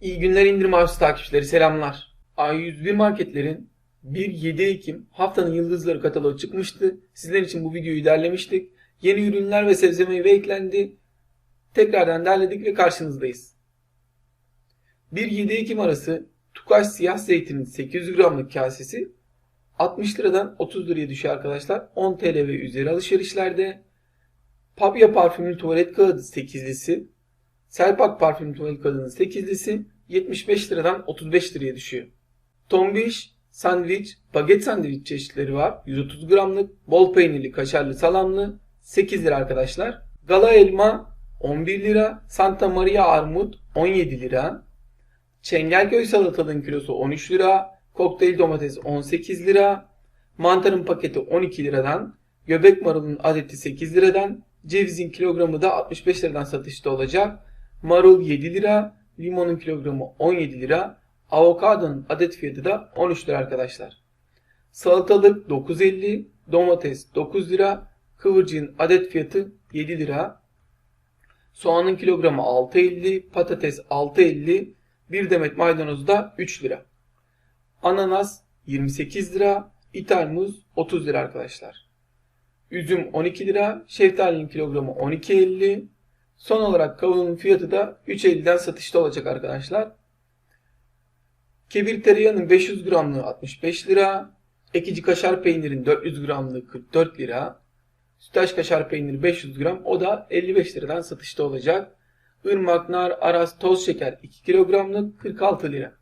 İyi günler indirim avcısı takipçileri selamlar. A101 marketlerin 1-7 Ekim haftanın yıldızları kataloğu çıkmıştı. Sizler için bu videoyu derlemiştik. Yeni ürünler ve sebze meyve eklendi. Tekrardan derledik ve karşınızdayız. 1-7 Ekim arası Tukaş siyah zeytinin 800 gramlık kasesi 60 liradan 30 liraya düşüyor arkadaşlar. 10 TL ve üzeri alışverişlerde. Papya parfümlü tuvalet kağıdı 8'lisi Selpak parfüm tuvalet kağıdının 8'lisi 75 liradan 35 liraya düşüyor. Tombiş, sandviç, baget sandviç çeşitleri var. 130 gramlık, bol peynirli, kaşarlı, salamlı 8 lira arkadaşlar. Gala elma 11 lira, Santa Maria armut 17 lira. Çengelköy salatalığın kilosu 13 lira, kokteyl domates 18 lira, mantarın paketi 12 liradan, göbek marulun adeti 8 liradan, cevizin kilogramı da 65 liradan satışta olacak. Marul 7 lira, limonun kilogramı 17 lira, avokadonun adet fiyatı da 13 lira arkadaşlar. Salatalık 9.50, domates 9 lira, kıvırcığın adet fiyatı 7 lira. Soğanın kilogramı 6.50, patates 6.50, bir demet maydanoz da 3 lira. Ananas 28 lira, ithal muz 30 lira arkadaşlar. Üzüm 12 lira, şeftalinin kilogramı 12.50, Son olarak kavunun fiyatı da 3.50'den satışta olacak arkadaşlar. Kebir tereyağının 500 gramlığı 65 lira. Ekici kaşar peynirin 400 gramlığı 44 lira. Sütaş kaşar peyniri 500 gram o da 55 liradan satışta olacak. Irmak, nar, aras, toz şeker 2 kilogramlık 46 lira.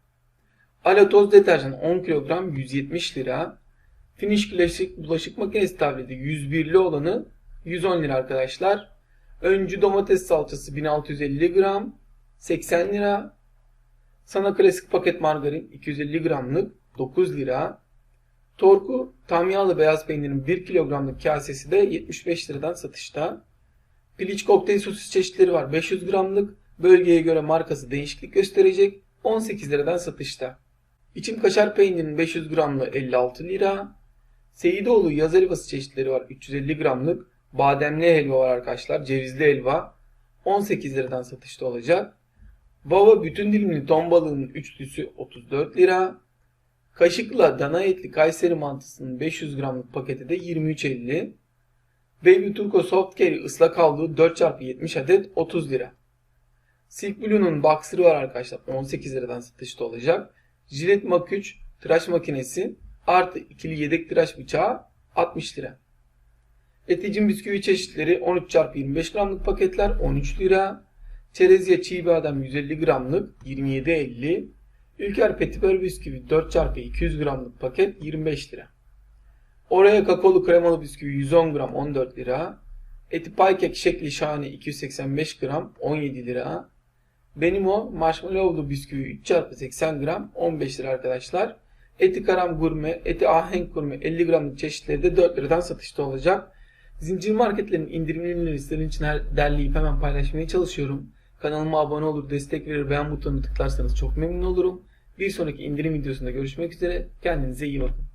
Ala toz deterjan 10 kilogram 170 lira. Finish bulaşık, bulaşık makinesi tableti 101'li olanı 110 lira arkadaşlar. Öncü domates salçası 1650 gram 80 lira. Sana klasik paket margarin 250 gramlık 9 lira. Torku tam yağlı beyaz peynirin 1 kilogramlık kasesi de 75 liradan satışta. Piliç kokteyl sosis çeşitleri var 500 gramlık. Bölgeye göre markası değişiklik gösterecek 18 liradan satışta. İçim kaşar peynirinin 500 gramlığı 56 lira. Seyidoğlu yaz helvası çeşitleri var 350 gramlık. Bademli helva var arkadaşlar. Cevizli helva. 18 liradan satışta olacak. Baba bütün dilimli ton balığının üçlüsü 34 lira. Kaşıkla dana etli Kayseri mantısının 500 gramlık paketi de 23.50. Baby Turco Soft Carry ıslak havlu 4x70 adet 30 lira. Silk Blue'nun boxer'ı var arkadaşlar 18 liradan satışta olacak. Jilet Mak 3 tıraş makinesi artı ikili yedek tıraş bıçağı 60 lira. Eticin bisküvi çeşitleri 13 x 25 gramlık paketler 13 lira. Çerezya çiğ badem 150 gramlık 27.50. Ülker petibör bisküvi 4 x 200 gramlık paket 25 lira. Oraya kakaolu kremalı bisküvi 110 gram 14 lira. Eti pay şekli şahane 285 gram 17 lira. Benim o marshmallowlu bisküvi 3 x 80 gram 15 lira arkadaşlar. Eti karam gurme, eti ahenk gurme 50 gramlık çeşitleri de 4 liradan satışta olacak. Zincir marketlerin indirimli sizlerin için her derleyip hemen paylaşmaya çalışıyorum. Kanalıma abone olur, destek verir, beğen butonunu tıklarsanız çok memnun olurum. Bir sonraki indirim videosunda görüşmek üzere. Kendinize iyi bakın.